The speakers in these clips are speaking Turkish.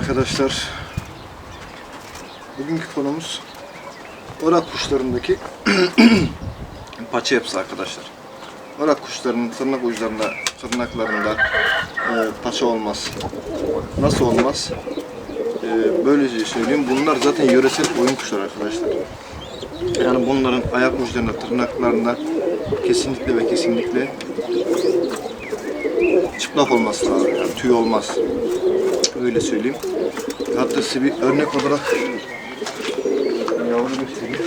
arkadaşlar. Bugünkü konumuz orak kuşlarındaki paça yapısı arkadaşlar. Orak kuşlarının tırnak uçlarında, tırnaklarında e, paça olmaz. Nasıl olmaz? E, böylece söyleyeyim. Bunlar zaten yöresel oyun kuşları arkadaşlar. Yani bunların ayak uçlarında, tırnaklarında kesinlikle ve kesinlikle çıplak olması lazım. Yani tüy olmaz. Öyle söyleyeyim. Hatta size bir örnek olarak yavru göstereyim.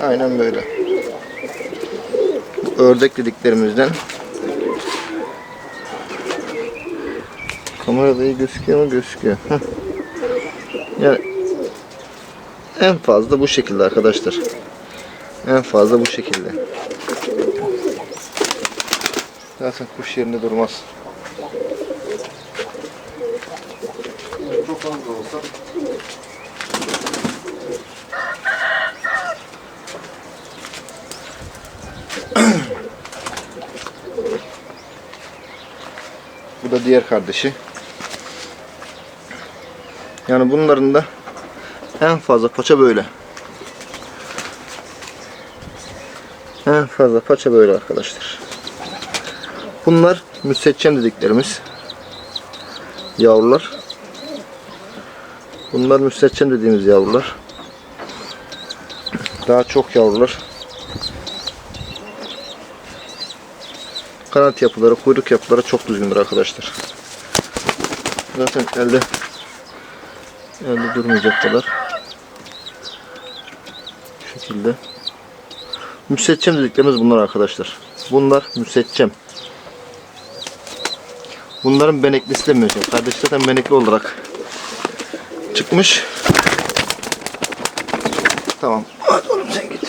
Aynen böyle. Bu ördek dediklerimizden. Kamerada iyi gözüküyor mu? Gözüküyor. Heh. Yani en fazla bu şekilde arkadaşlar. En fazla bu şekilde. Zaten kuş yerinde durmaz. Çok az da olsa Bu da diğer kardeşi. Yani bunların da en fazla paça böyle. En fazla paça böyle arkadaşlar. Bunlar müstehcen dediklerimiz. Yavrular. Bunlar müstehcen dediğimiz yavrular. Daha çok yavrular. Kanat yapıları, kuyruk yapıları çok düzgündür arkadaşlar. Zaten elde elde durmayacaklar. Bu şekilde. Müseccem dediklerimiz bunlar arkadaşlar. Bunlar müseccem. Bunların beneklisi de mevcut. Kardeş zaten benekli olarak çıkmış. Tamam. Hadi oğlum sen git.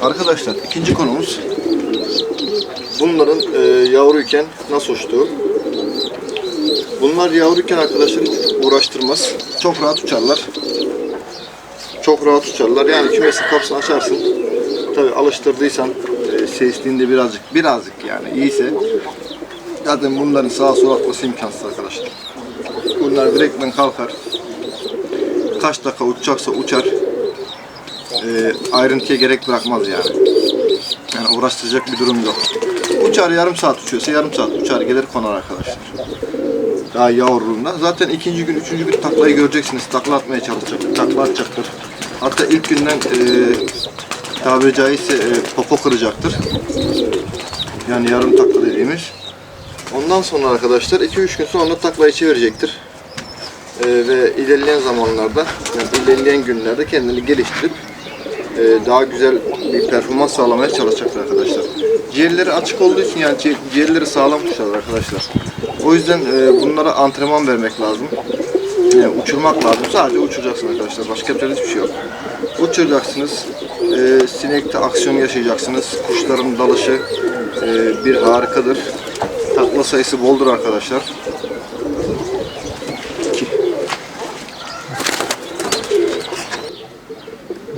Arkadaşlar ikinci konumuz bunların e, yavruyken nasıl uçtuğu. Bunlar yavruyken arkadaşlar uğraştırmaz. Çok rahat uçarlar. Çok rahat uçarlar. Yani kümesin kapısını açarsın. Tabi alıştırdıysan e, sesliğinde birazcık birazcık yani iyiyse zaten bunların sağa sola atması imkansız arkadaşlar. Bunlar direktmen kalkar. Kaç dakika uçacaksa uçar. E, ayrıntıya gerek bırakmaz yani. Yani uğraştıracak bir durum yok. Uçar yarım saat uçuyorsa yarım saat uçar gelir konar arkadaşlar daha yavruluğunda. Zaten ikinci gün, üçüncü gün taklayı göreceksiniz. Takla atmaya çalışacak, takla atacaktır. Hatta ilk günden e, tabiri caizse e, popo kıracaktır. Yani yarım takla dediğimiz. Ondan sonra arkadaşlar 2-3 gün sonra taklayı çevirecektir. E, ve ilerleyen zamanlarda, yani ilerleyen günlerde kendini geliştirip e, daha güzel bir performans sağlamaya çalışacaktır arkadaşlar. Ciğerleri açık olduğu için yani ci- ciğerleri sağlam arkadaşlar. O yüzden e, bunlara antrenman vermek lazım. Yani uçurmak lazım. Sadece uçuracaksınız arkadaşlar. Başka yapacak hiçbir şey yok. Uçuracaksınız. E, sinekte aksiyon yaşayacaksınız. Kuşların dalışı e, bir harikadır. Takla sayısı boldur arkadaşlar.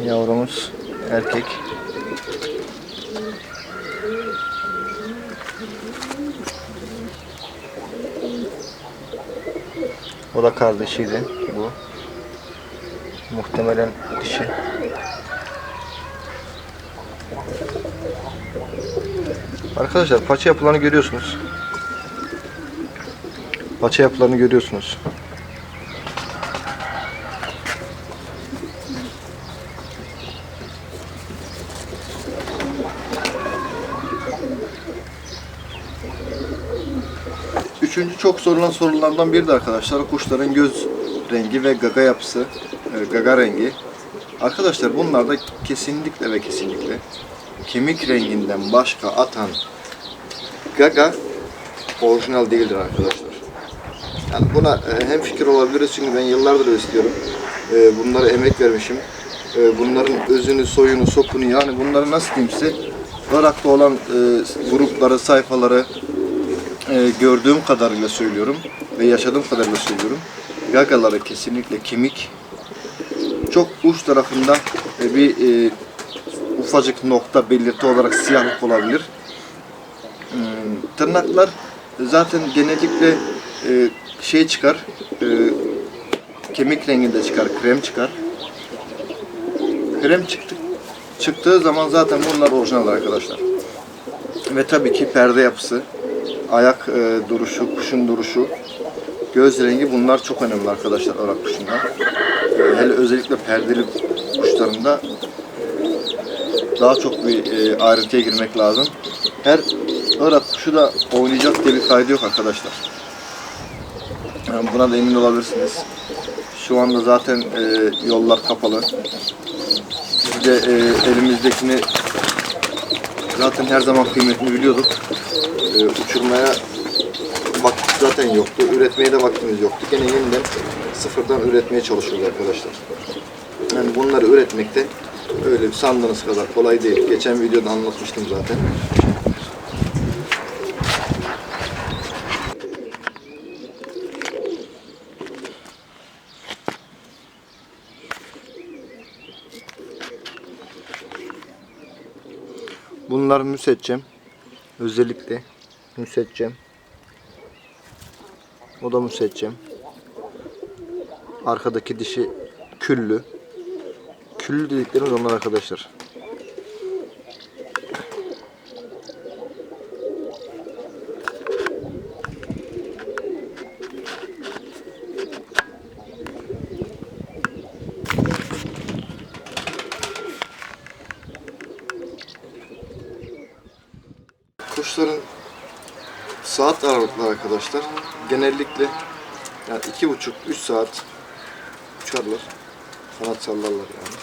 Yavrumuz erkek. O da kardeşiydi bu. Muhtemelen dişi. Arkadaşlar paça yapılarını görüyorsunuz. Paça yapılarını görüyorsunuz. Üçüncü çok sorulan sorulardan biri de arkadaşlar kuşların göz rengi ve gaga yapısı, e, gaga rengi. Arkadaşlar bunlarda kesinlikle ve kesinlikle kemik renginden başka atan gaga orijinal değildir arkadaşlar. Yani buna e, hem fikir olabiliriz çünkü ben yıllardır besliyorum. E, Bunlara emek vermişim. Bunların özünü, soyunu, sopunu yani bunları nasıl diyeyim size Irak'ta olan grupları, sayfaları, e, gördüğüm kadarıyla söylüyorum. ve yaşadığım kadarıyla söylüyorum. Gagaları kesinlikle kemik. Çok uç tarafında e, bir e, ufacık nokta belirti olarak siyahlık olabilir. Hmm, Tırnaklar zaten genellikle e, şey çıkar, e, kemik renginde çıkar, krem çıkar. Krem çıktı, çıktığı zaman zaten bunlar orijinal arkadaşlar. Ve tabii ki perde yapısı, ayak e, duruşu, kuşun duruşu, göz rengi bunlar çok önemli arkadaşlar Irak kuşunda. E, hele özellikle perdeli kuşlarında daha çok bir e, ayrıntıya girmek lazım. Her Irak kuşu da oynayacak diye bir kaydı yok arkadaşlar. Yani buna da emin olabilirsiniz. Şu anda zaten e, yollar kapalı. Biz de e, elimizdekini zaten her zaman kıymetini biliyorduk. E, uçurmaya vakit zaten yoktu. Üretmeye de vaktimiz yoktu. Gene yeniden sıfırdan üretmeye çalışıyoruz arkadaşlar. Yani bunları üretmek de öyle sandığınız kadar kolay değil. Geçen videoda anlatmıştım zaten. Bunlar müseccem. Özellikle müseccem. O da müseccem. Arkadaki dişi küllü. Küllü dediklerimiz onlar arkadaşlar. Kuşların saat aralıkları arkadaşlar genellikle yani iki buçuk üç saat uçarlar. Kanat sallarlar yani.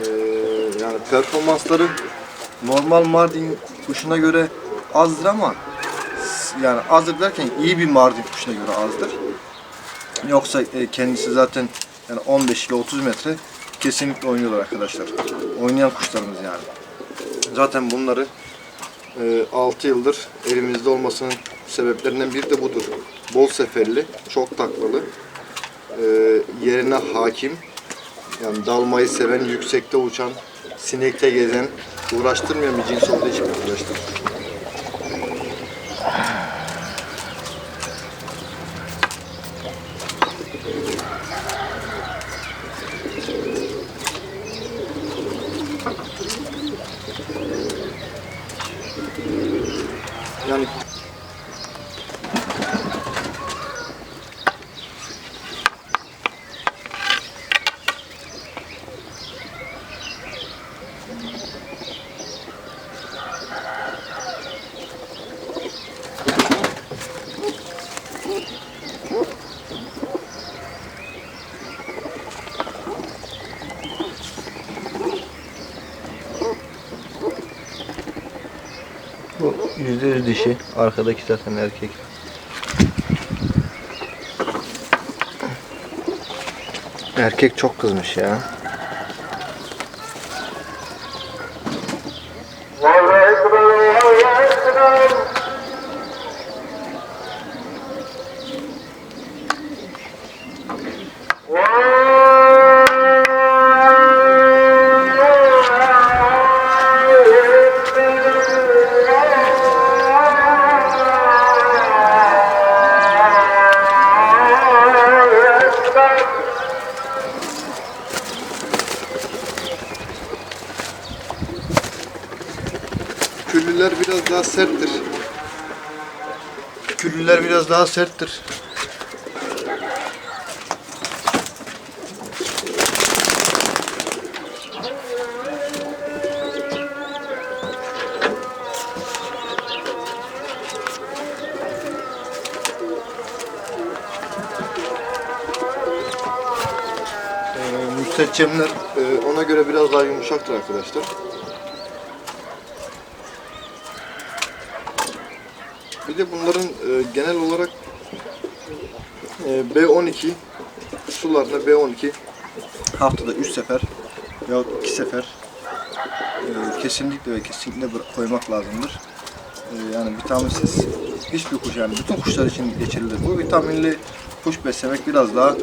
Ee, yani performansları normal Mardin kuşuna göre azdır ama yani azdır derken iyi bir Mardin kuşuna göre azdır. Yoksa e, kendisi zaten yani 15 ile 30 metre kesinlikle oynuyorlar arkadaşlar. Oynayan kuşlarımız yani. Zaten bunları 6 yıldır elimizde olmasının sebeplerinden biri de budur. Bol seferli, çok taklalı, e, yerine hakim, yani dalmayı seven, yüksekte uçan, sinekte gezen, uğraştırmayan bir cins olduğu için arkadaşlar. %100 dişi. Arkadaki zaten erkek. Erkek çok kızmış ya. Küllüler biraz daha serttir. Küllüler biraz daha serttir. Ee, e, ona göre biraz daha yumuşaktır arkadaşlar. Bir de bunların e, genel olarak e, B12 sularına B12 haftada 3 sefer ya 2 sefer e, kesinlikle ve kesinlikle koymak lazımdır. E, yani vitaminsiz hiçbir kuş yani bütün kuşlar için geçerlidir. Bu vitaminli kuş beslemek biraz daha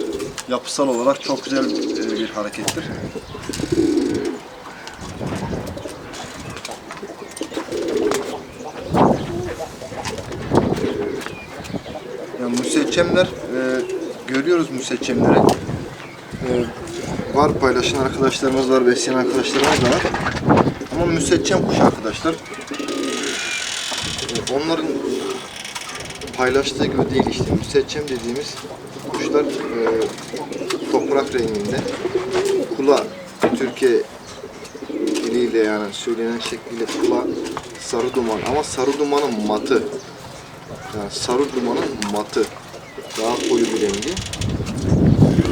yapısal olarak çok güzel e, bir harekettir. Yani müseccemler e, görüyoruz müseccemleri. E, var paylaşan arkadaşlarımız var, besleyen arkadaşlarımız da var. Ama müseccem kuş arkadaşlar. E, onların paylaştığı gibi değil işte. Müseccem dediğimiz kuşlar e, toprak renginde. Kula Türkiye diliyle yani söylenen şekliyle kula sarı duman ama sarı dumanın matı. Yani sarı dumanın matı. Daha koyu bir rengi.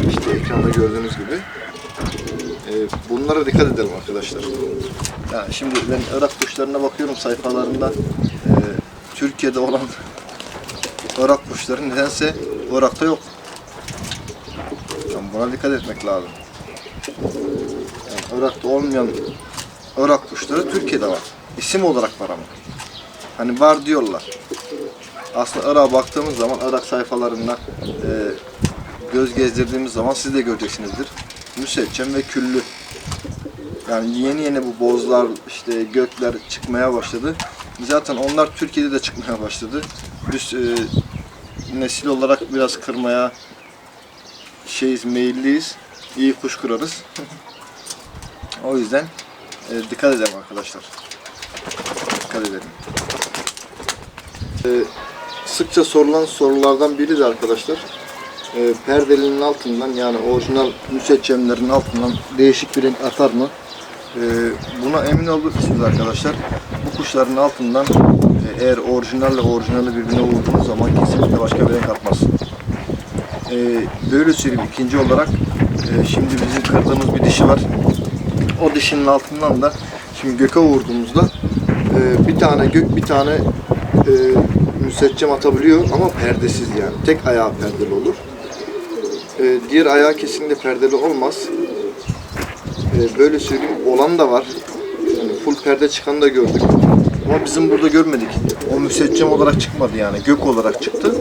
İşte ekranda gördüğünüz gibi. Ee, bunlara dikkat edelim arkadaşlar. Yani şimdi ben Irak kuşlarına bakıyorum sayfalarında. Ee, Türkiye'de olan Irak kuşları nedense Irak'ta yok. Yani buna dikkat etmek lazım. Yani Irak'ta olmayan Irak kuşları Türkiye'de var. İsim olarak var ama. Hani var diyorlar. Aslında Irak'a baktığımız zaman Irak sayfalarında e, göz gezdirdiğimiz zaman siz de göreceksinizdir. Müseccem ve küllü. Yani yeni yeni bu bozlar, işte gökler çıkmaya başladı. Zaten onlar Türkiye'de de çıkmaya başladı. Biz e, nesil olarak biraz kırmaya şeyiz, meyilliyiz. İyi kuş kırarız. o yüzden e, dikkat edelim arkadaşlar. Dikkat edelim. E, sıkça sorulan sorulardan biri de arkadaşlar e, perdelinin altından yani orijinal müseccemlerin altından değişik bir renk atar mı? E, buna emin olursunuz arkadaşlar. Bu kuşların altından e, eğer orijinalle orijinali birbirine vurduğunuz zaman kesinlikle başka bir renk atmaz. E, böyle söyleyeyim ikinci olarak e, şimdi bizim kırdığımız bir dişi var. O dişinin altından da şimdi göke vurduğumuzda e, bir tane gök bir tane e, müseccem atabiliyor ama perdesiz yani. Tek ayağı perdeli olur. E, diğer ayağı kesinlikle perdeli olmaz. E, böyle söyleyeyim olan da var. Yani full perde çıkanı da gördük. Ama bizim burada görmedik. O müseccem olarak çıkmadı yani. Gök olarak çıktı.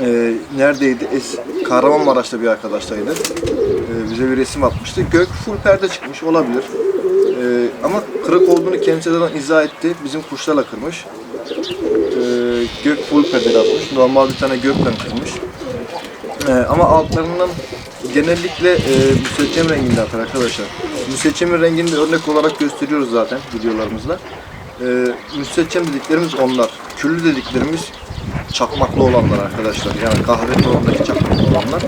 E, neredeydi? Es Kahramanmaraş'ta bir arkadaştaydı. E, bize bir resim atmıştı. Gök full perde çıkmış olabilir. E, ama kırık olduğunu kendisi zaten izah etti. Bizim kuşlarla kırmış. E, gök full perdeli atmış. Normal bir tane gökten kırmış. Ee, ama altlarından genellikle e, müseccem renginde atar arkadaşlar. Müseccemin rengini de örnek olarak gösteriyoruz zaten videolarımızda. Ee, müseccem dediklerimiz onlar. Küllü dediklerimiz çakmaklı olanlar arkadaşlar. Yani kahve tonundaki çakmaklı olanlar.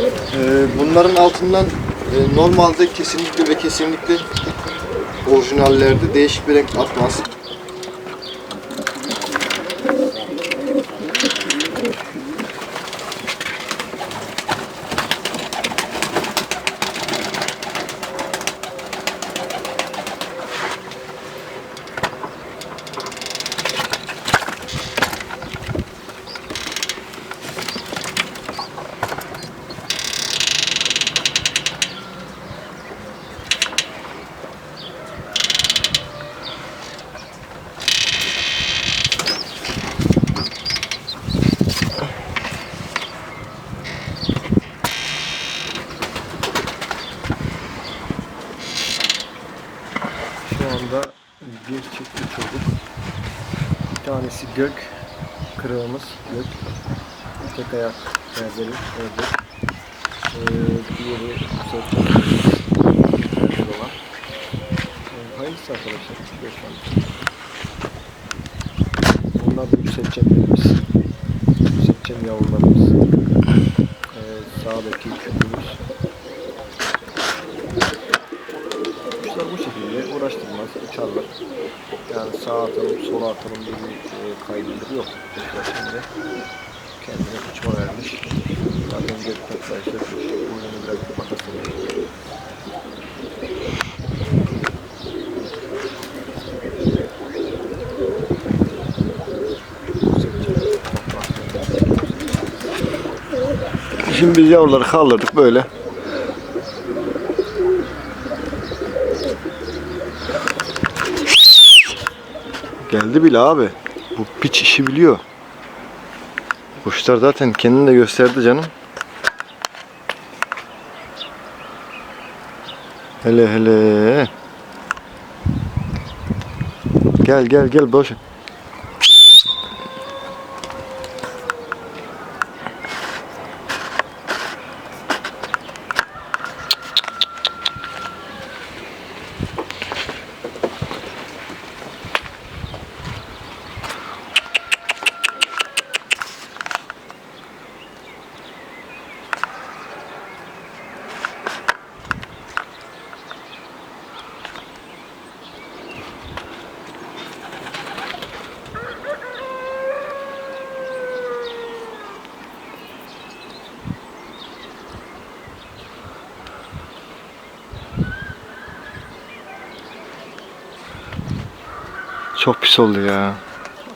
Ee, bunların altından e, normalde kesinlikle ve kesinlikle orijinallerde değişik bir renk atmaz. Şu anda bir çiftli çocuk. Bir tanesi gök. Kırığımız gök. Tek ayak perdeli ördek. Ee, diğeri sırtlı perdeli olan. Ee, hayırlısı arkadaşlar. Gökmen. Bunlar da yükselteceklerimiz. Yükselteceğim yavrularımız. Ee, sağdaki küpümüz. Kuşlar bu şekilde uğraştırmaz, uçarlar. Yani sağa atalım, sola atalım diye bir e, kaydıdır yok. Kuşlar şimdi kendine uçma vermiş. Zaten gökten başlamış. Burnunu biraz kapatasın. Şimdi biz yavruları kaldırdık böyle. Geldi bile abi. Bu piç işi biliyor. Kuşlar zaten kendini de gösterdi canım. Hele hele. Gel gel gel boş. Çok pis oldu ya.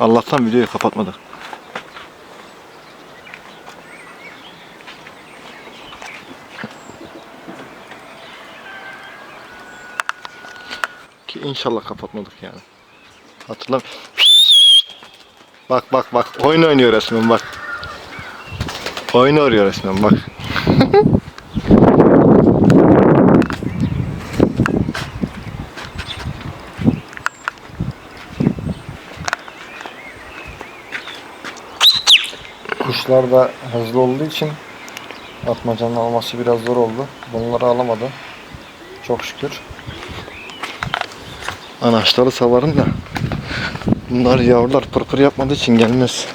Allah'tan videoyu kapatmadık. Ki inşallah kapatmadık yani. Hatırlam. Bak bak bak oyun oynuyor resmen bak. Oyun arıyor resmen bak. Kuşlar da hızlı olduğu için atmacanın alması biraz zor oldu. Bunları alamadı. Çok şükür. Anaçları savarım da bunlar yavrular pırpır yapmadığı için gelmez.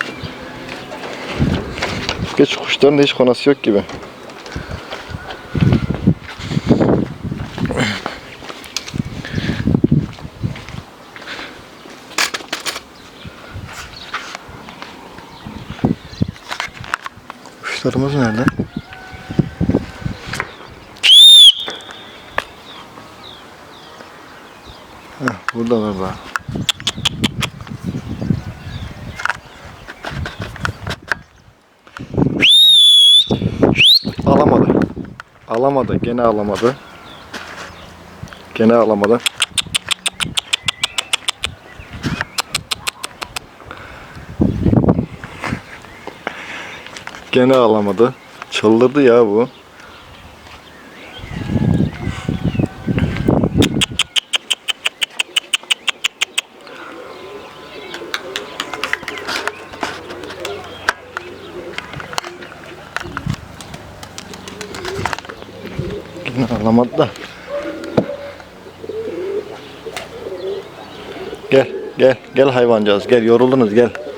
Geç kuşların hiç konası yok gibi. Kuşlarımız nerede? Heh, buradalar da. Alamadı. Alamadı. Gene alamadı. Gene alamadı. Gene alamadı. Çıldırdı ya bu. Yine alamadı da. Gel, gel, gel hayvancağız. Gel, yoruldunuz gel.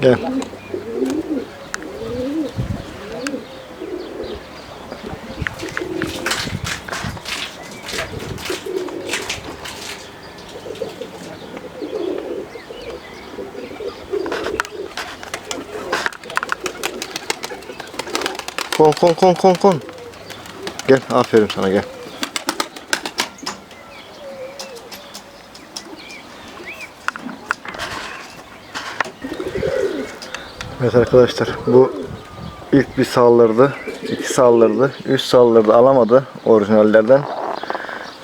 Gel. Kon kon kon kon kon. Gel aferin sana gel. Evet arkadaşlar bu ilk bir saldırdı, iki saldırdı, üç saldırdı alamadı orijinallerden.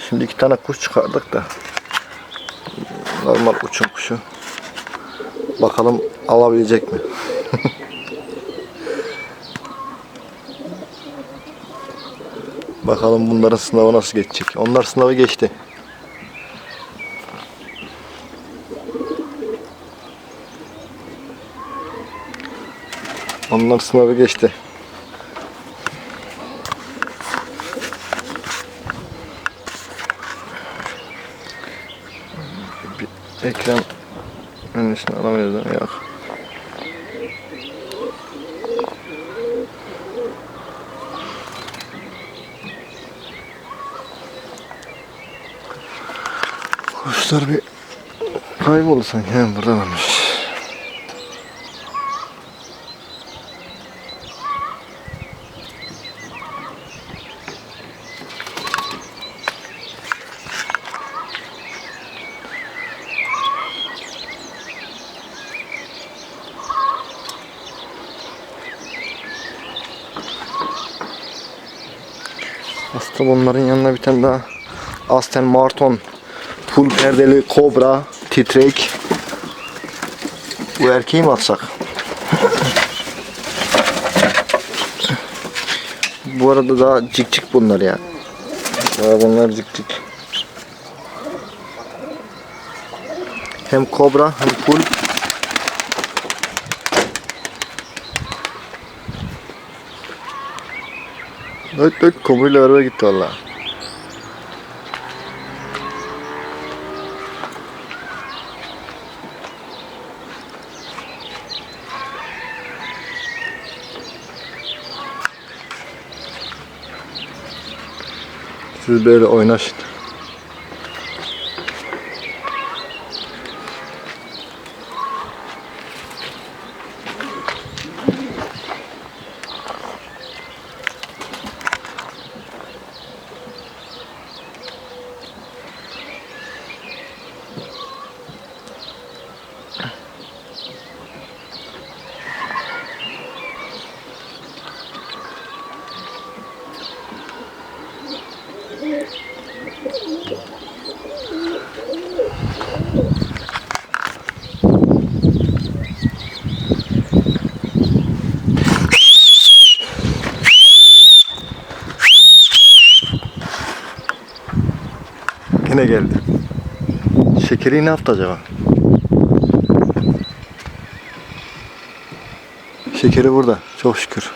Şimdi iki tane kuş çıkardık da normal uçum kuşu. Bakalım alabilecek mi? Bakalım bunların sınavı nasıl geçecek. Onlar sınavı geçti. Onlar sınavı geçti. Bir ekran önüsünü alamıyoruz? Yok. Kuşlar bir kayboldu sanki. He, burada varmış. Aslında bunların yanına bir tane daha Aston Martin full perdeli Cobra titrek. Bu erkeği mi atsak? Bu arada daha cik cik bunlar ya. Daha bunlar cik cik. Hem kobra hem full. Evet kobra ile beraber gitti valla. Siz böyle oynaşın. Yine geldi. Şekeri ne yaptı acaba? Şekeri burada. Çok şükür.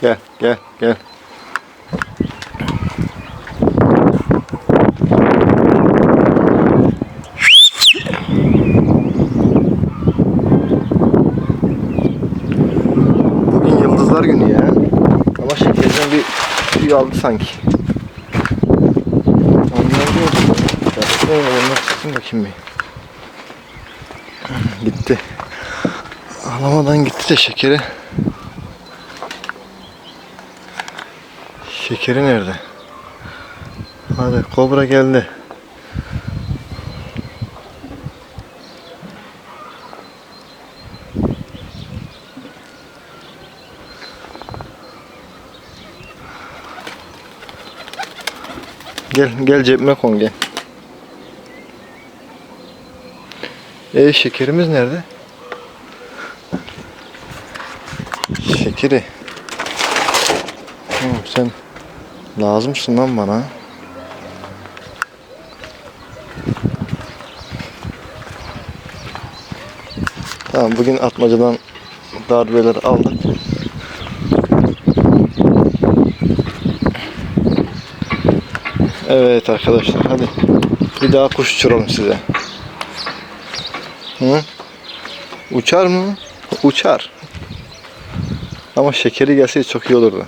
Gel, gel, gel. Bugün yıldızlar günü ya. Ama şekerden bir tüy aldı sanki. Onlar yok. Ya, Onlar çıksın bakayım bir. Gitti. Alamadan gitti de şekeri. Şekeri nerede? Hadi kobra geldi. Gel gel cebime kon gel. E şekerimiz nerede? Şekeri. Oğlum sen lazımsın lan bana. Tamam bugün atmacadan darbeler aldık. Evet arkadaşlar hadi bir daha kuş uçuralım size. Hı? Uçar mı? Uçar. Ama şekeri gelseydi çok iyi olurdu.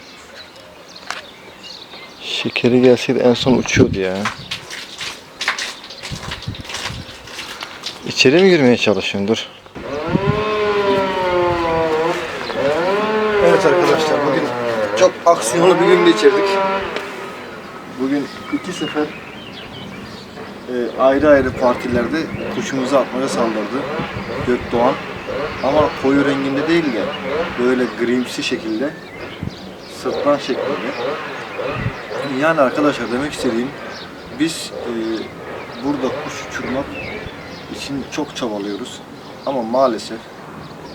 Şekeri gelseydi en son uçuyordu ya. İçeri mi girmeye çalışıyorsun? Dur. Evet arkadaşlar bugün çok aksiyonlu bir gün geçirdik. Bugün iki sefer e, ayrı ayrı partilerde kuşumuzu atmaya saldırdı Gökdoğan. Ama koyu renginde değil de böyle grimsi şekilde sırtlan şeklinde. Yani arkadaşlar demek istediğim biz e, burada kuş uçurmak için çok çabalıyoruz. Ama maalesef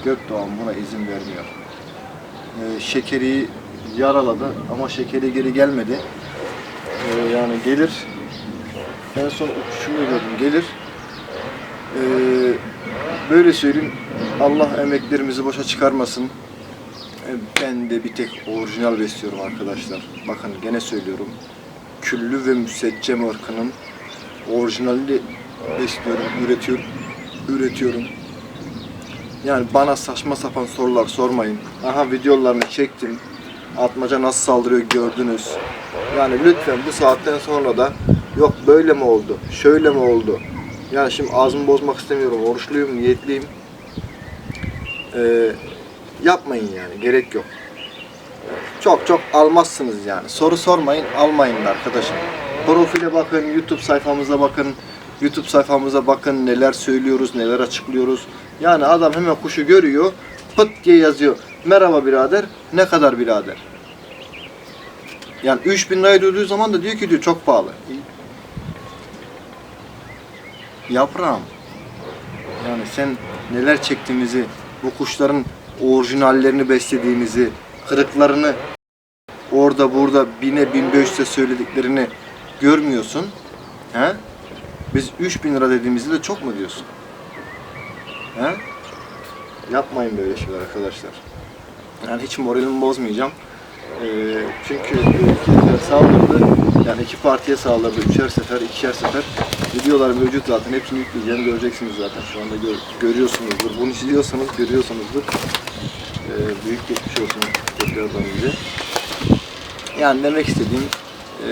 Gökdoğan buna izin vermiyor. E, şekeri yaraladı ama şekeri geri gelmedi. E, yani gelir en son uçuşunu gördüm gelir. E, böyle söyleyeyim Allah emeklerimizi boşa çıkarmasın. E, Ben de bir tek orijinal besliyorum arkadaşlar. Bakın gene söylüyorum. Küllü ve müseccem ırkının orijinalini besliyorum, üretiyorum, üretiyorum. Yani bana saçma sapan sorular sormayın. Aha videolarını çektim. Atmaca nasıl saldırıyor gördünüz. Yani lütfen bu saatten sonra da yok böyle mi oldu, şöyle mi oldu. Yani şimdi ağzımı bozmak istemiyorum. Oruçluyum, niyetliyim. Ee, Yapmayın yani gerek yok. Çok çok almazsınız yani. Soru sormayın, almayın da arkadaşım. Profile bakın, YouTube sayfamıza bakın. YouTube sayfamıza bakın neler söylüyoruz, neler açıklıyoruz. Yani adam hemen kuşu görüyor, pıt diye yazıyor. Merhaba birader, ne kadar birader? Yani 3000 liraya duyduğu zaman da diyor ki diyor çok pahalı. Yaprağım. Yani sen neler çektiğimizi, bu kuşların orijinallerini beslediğimizi, kırıklarını orada burada bine 1500'e söylediklerini görmüyorsun. He? Biz 3000 lira dediğimizde de çok mu diyorsun? He? Yapmayın böyle şeyler arkadaşlar. Yani hiç moralimi bozmayacağım. Ee, çünkü ikiler saldırdı. Yani iki partiye saldırdı. Üçer sefer, ikişer sefer. Videolar mevcut zaten. Hepsini yükleyeceğim. Göreceksiniz zaten. Şu anda gör- görüyorsunuzdur. Bunu izliyorsanız görüyorsunuzdur. Ee, büyük geçmiş olsun tekrardan bize. Yani demek istediğim e,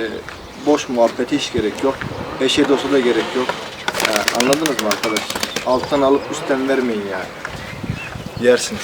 boş muhabbete hiç gerek yok. Eşe dosta da gerek yok. Yani anladınız mı arkadaşlar? Alttan alıp üstten vermeyin yani. Yersiniz.